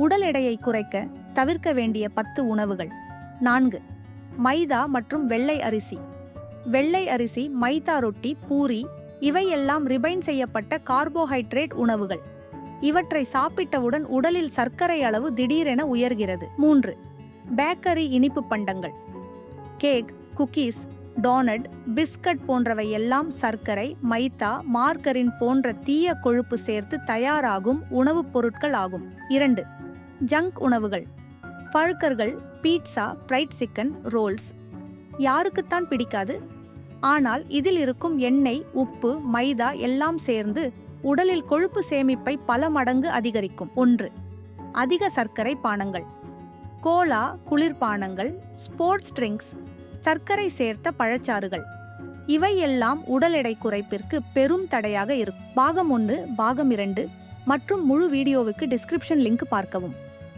உடல் எடையை குறைக்க தவிர்க்க வேண்டிய பத்து உணவுகள். நான்கு. மைதா மற்றும் வெள்ளை அரிசி. வெள்ளை அரிசி மைதா ரொட்டி பூரி இவையெல்லாம் ரிபைன் செய்யப்பட்ட கார்போஹைட்ரேட் உணவுகள். இவற்றை சாப்பிட்டவுடன் உடலில் சர்க்கரை அளவு திடீரென உயர்கிறது. மூன்று. பேக்கரி இனிப்பு பண்டங்கள். கேக் குக்கீஸ் டோனட் பிஸ்கட் போன்றவை எல்லாம் சர்க்கரை மைதா மார்கரின் போன்ற தீய கொழுப்பு சேர்த்து தயாராகும் உணவுப் பொருட்கள் ஆகும். இரண்டு. ஜங்க் உணவுகள். பழுக்கர்கள் பீட்சா ஃப்ரைட் சிக்கன் ரோல்ஸ். யாருக்குத்தான் பிடிக்காது. ஆனால் இதில் இருக்கும் எண்ணெய் உப்பு மைதா எல்லாம் சேர்ந்து உடலில் கொழுப்பு சேமிப்பை பல மடங்கு அதிகரிக்கும். ஒன்று அதிக சர்க்கரை பானங்கள். கோலா குளிர்பானங்கள் ஸ்போர்ட்ஸ் ட்ரிங்க்ஸ் சர்க்கரை சேர்த்த பழச்சாறுகள். இவை எல்லாம் உடல் எடை குறைப்பிற்கு பெரும் தடையாக இருக்கும். பாகம் ஒன்று பாகம் இரண்டு மற்றும் முழு வீடியோவுக்கு டிஸ்கிரிப்ஷன் லிங்க் பார்க்கவும்.